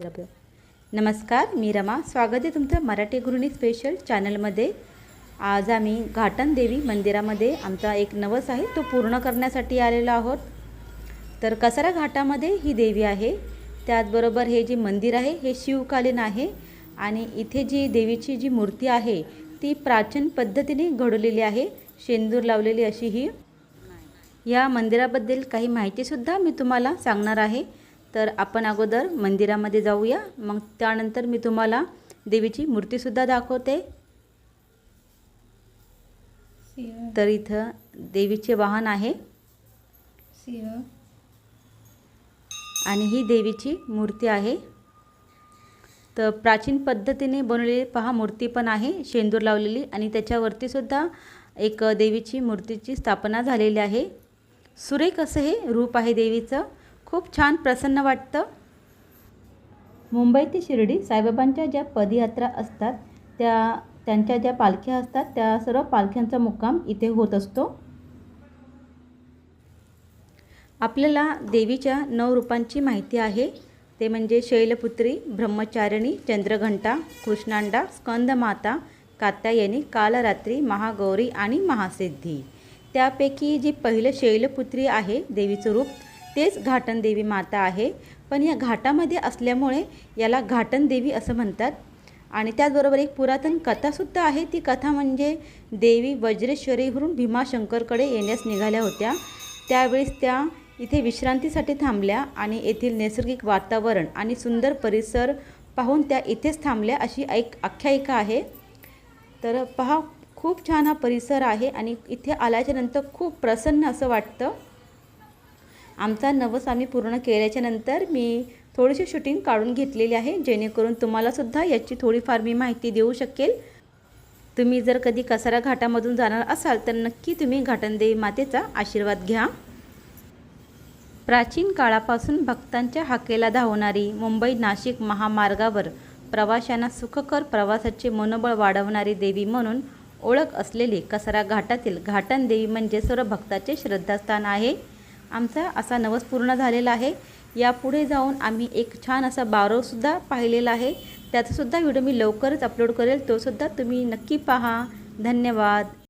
नमस्कार मी रमा. स्वागत आहे तुमचं मराठी गृहिणी स्पेशल चॅनलमध्ये आज आम्ही घाटन देवी मंदिरामध्ये आमचा एक नवस आहे तो पूर्ण करण्यासाठी आलेलो आहोत. तर कसारा घाटामध्ये ही देवी आहे. त्याचबरोबर हे जे मंदिर आहे हे शिवकालीन आहे आणि इथे जी देवीची जी मूर्ती आहे ती प्राचीन पद्धतीने घडवलेली आहे. शेंदूर लावलेली अशी ही. या मंदिराबद्दल काही माहितीसुद्धा मी तुम्हाला सांगणार आहे. तर आपण अगोदर मंदिरामध्ये जाऊया. मग त्यानंतर मी तुम्हाला देवीची मूर्तीसुद्धा दाखवते. तर इथं देवीचे वाहन आहे. सिंह आणि ही देवीची मूर्ती आहे. तर प्राचीन पद्धतीने बनवलेली पहा मूर्ती पण आहे शेंदूर लावलेली. आणि त्याच्यावरती सुद्धा एक देवीची मूर्तीची स्थापना झालेली आहे. सुरेख असं हे रूप आहे देवीचं. खूप छान प्रसन्न वाटतं. मुंबई ते शिर्डी साईबाबांच्या ज्या पदयात्रा असतात त्या त्यांच्या ज्या पालख्या असतात त्या सर्व पालख्यांचा मुक्काम इथे होत असतो. आपल्याला देवीच्या नऊ रूपांची माहिती आहे. ते म्हणजे शैलपुत्री ब्रह्मचारिणी चंद्रघंटा कृष्णांडा स्कंदमाता कात्यायनी कालरात्री महागौरी आणि महासिद्धी. त्यापैकी जी पहिलं शैलपुत्री आहे देवीचं रूप तेच घाटनदेवी माता आहे. पण या घाटामध्ये असल्यामुळे याला घाटनदेवी असं म्हणतात. आणि त्याचबरोबर एक पुरातन कथासुद्धा आहे. ती कथा म्हणजे देवी वज्रेश्वरीवरून भीमाशंकरकडे येण्यास निघाल्या होत्या. त्यावेळेस त्या इथे विश्रांतीसाठी थांबल्या आणि येथील नैसर्गिक वातावरण आणि सुंदर परिसर पाहून त्या इथेच थांबल्या अशी एक आख्यायिका आहे. तर पहा खूप छान हा परिसर आहे आणि इथे आल्याच्यानंतर खूप प्रसन्न असं वाटतं. आमचा नवस आम्ही पूर्ण केल्याच्यानंतर मी थोडीशी शूटिंग काढून घेतलेली आहे. जेणेकरून तुम्हालासुद्धा याची थोडीफार मी माहिती देऊ शकेल. तुम्ही जर कधी कसारा घाटामधून जाणार असाल तर नक्की तुम्ही घाटनदेवी मातेचा आशीर्वाद घ्या. प्राचीन काळापासून भक्तांच्या हाकेला धावणारी मुंबई नाशिक महामार्गावर प्रवाशांना सुखकर प्रवासाचे मनोबळ वाढवणारी देवी म्हणून ओळख असलेली कसारा घाटातील घाटन देवी म्हणजे सर्व भक्ताचे श्रद्धास्थान आहे. आमचा असा नवस पूर्ण झालेला आहे. यापुढे जाऊन आम्ही एक छान असा बारवसुद्धा पाहिलेला आहे. त्याचासुद्धा व्हिडिओ मी लवकरच अपलोड करेल. तोसुद्धा तुम्ही नक्की पहा. धन्यवाद.